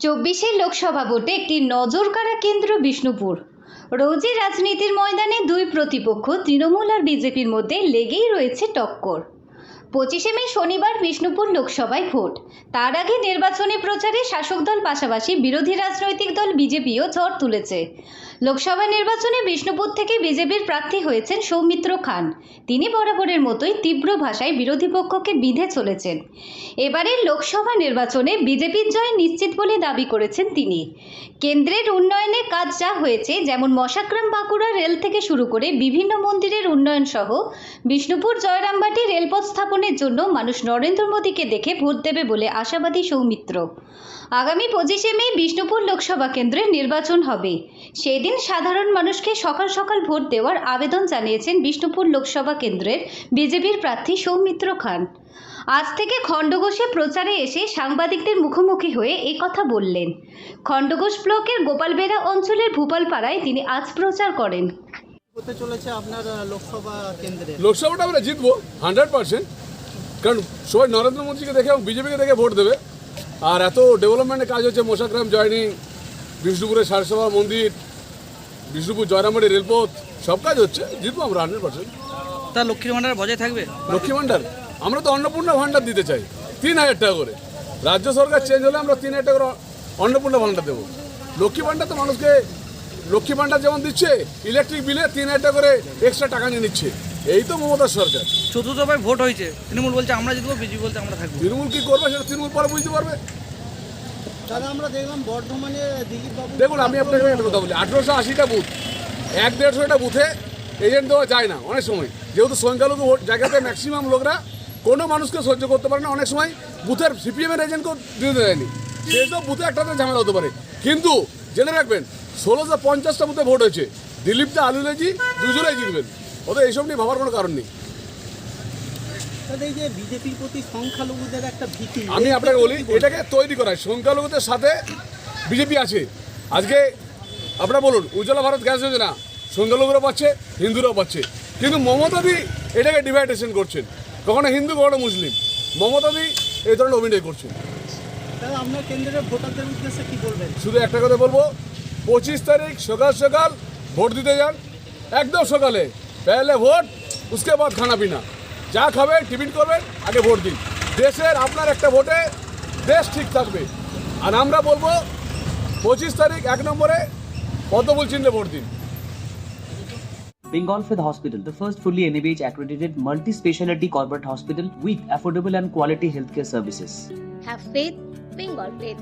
চব্বিশে লোকসভা ভোটে একটি নজর নজরকাড়া কেন্দ্র বিষ্ণুপুর। রোজই রাজনীতির ময়দানে দুই প্রতিপক্ষ, তৃণমূল আর বিজেপির মধ্যে লেগেই রয়েছে টক্কর। পঁচিশে মে শনিবার বিষ্ণুপুর লোকসভায় ভোট। তার আগে নির্বাচনী প্রচারে শাসক দল পাশাপাশি বিরোধী রাজনৈতিক দল বিজেপিও ঝড় তুলেছে। লোকসভা নির্বাচনে বিষ্ণুপুর থেকে বিজেপির প্রার্থী হয়েছেন সৌমিত্র খান। তিনি বরাবরের মতোই তীব্র ভাষায় বিরোধী পক্ষকে বিধে চলেছেন। এবারের লোকসভা নির্বাচনে বিজেপির জয় নিশ্চিত বলে দাবি করেছেন তিনি। কেন্দ্রের উন্নয়নে কাজ যা হয়েছে, যেমন মশাগ্রাম বাঁকুড়া রেল থেকে শুরু করে বিভিন্ন মন্দিরের উন্নয়ন সহ, বিষ্ণুপুর জয়রামবাটি রেলপথ স্থাপনের জন্য মানুষ নরেন্দ্র মোদীকে দেখে ভোট দেবে বলে আশাবাদী সৌমিত্র। আগামী পঁচিশে মে বিষ্ণুপুর লোকসভা কেন্দ্রে নির্বাচন হবে। সেদিন সাধারণ মানুষকে সকাল সকাল ভোট দেওয়ার আবেদন জানিয়েছেন বিষ্ণুপুর লোকসভা কেন্দ্রের বিজেপির প্রার্থী সৌমিত্র খান। আজ থেকে খণ্ডঘোষে প্রচারে এসে সাংবাদিকদের মুখোমুখি হয়ে এই কথা বললেন। খণ্ডঘোষ ব্লকের গোপালবেড়া অঞ্চলের ভূপালপাড়ায় তিনি আজ প্রচার করেন। হতে চলেছে আপনার লোকসভা কেন্দ্রে। লোকসভাটা আমরা জিতবো হান্ড্রেড পার্সেন্ট। কারণ সবাই নরেন্দ্র মোদীকে দেখে এবং বিজেপিকে দেখে ভোট দেবে। আর এত ডেভেলপমেন্টের কাজ হচ্ছে মশাগ্রাম জয়নিং বিষ্ণুপুরের সারসভা মন্দির বিষ্ণুপুর জয়রামবাড়ি রেলপথ সব কাজ হচ্ছে জিতবো আমরা হান্ড্রেড পার্সেন্ট তা লক্ষ্মীর ভান্ডার বজায় থাকবে? লক্ষ্মী ভাণ্ডার? আমরা তো অন্নপূর্ণা ভাণ্ডার দিতে চাই তিন হাজার টাকা করে। রাজ্য সরকার চেঞ্জ হলে আমরা তিন হাজার টাকা করে অন্নপূর্ণা ভাণ্ডার দেবো। লক্ষ্মী ভাণ্ডার তো মানুষকে লক্ষ্মী ভাণ্ডার যেমন দিচ্ছে ইলেকট্রিক বিলে তিন হাজার টাকা করে এক্সট্রা টাকা নিয়ে নিচ্ছে। এই তো মমতার সরকার। চতুর্থ দফায় ভোট হয়েছে। তৃণমূল বলছে আমরা জিতবো বিজেপি বলছে আমরা থাকব। তৃণমূল কি করবে সেটা তৃণমূল পরে বুঝতে পারবে। আমরা দেখলাম দেখুন, আমি আপনাকে একটা কথা বলি। আঠেরোশো আশিটা বুথ, এক দেড়শোটা বুথে এজেন্ট দেওয়া যায় না অনেক সময়। যেহেতু সংখ্যালঘু জায়গাতে ম্যাক্সিমাম লোকরা কোনো মানুষকে সহ্য করতে পারে না, অনেক সময় বুথের সিপিএমের এজেন্টকেও দিতে দেয়নি। সেসব বুথে একটাতে ঝামেলা হতে পারে। কিন্তু জেনে রাখবেন, ষোলোশো পঞ্চাশটা বুথে ভোট হয়েছে। দিলীপটা আলুলেজি, দুজনেই জিতবেন। ওদের এইসব নিয়ে ভাবার কোনো কারণ নেই। দাদা এই যে বিজেপির প্রতি সংখ্যালঘুদের একটা ভীতি আমি আপনাকে বলি এটাকে তৈরি করা সংখ্যালঘুদের সাথে বিজেপি আছে। আজকে আপনারা বলুন উজ্জ্বলা ভারত গ্যাস যোজনা সংখ্যালঘুরা পাচ্ছে হিন্দুরাও পাচ্ছে। কিন্তু মমতাদি এটাকে ডিভাইডেশন করছেন। কখনো হিন্দু কখনো মুসলিম। মমতাদি এই ধরনের অভিনয় করছেন। দাদা আপনার কেন্দ্রের ভোটারদের উদ্দেশ্যে কি বলবেন? শুধু একটা কথা বলব পঁচিশ তারিখ সকাল সকাল ভোট দিতে যান। একদম সকালে। পেলে ভোট উসকে বাদ খানা পিনা। যা খাবেন টিফিন করবেন আগে ভোট দিন দেশের আপনার একটা ভোটে দেশ ঠিক থাকবে আর আমরা বলব পঁচিশ তারিখ এক নম্বরে পদ্মফুল চিহ্নে ভোট দিন Bengal Fifth Hospital, the first fully NABH accredited multi specialty corporate hospital with affordable and quality healthcare services. Have faith, Bengal faith.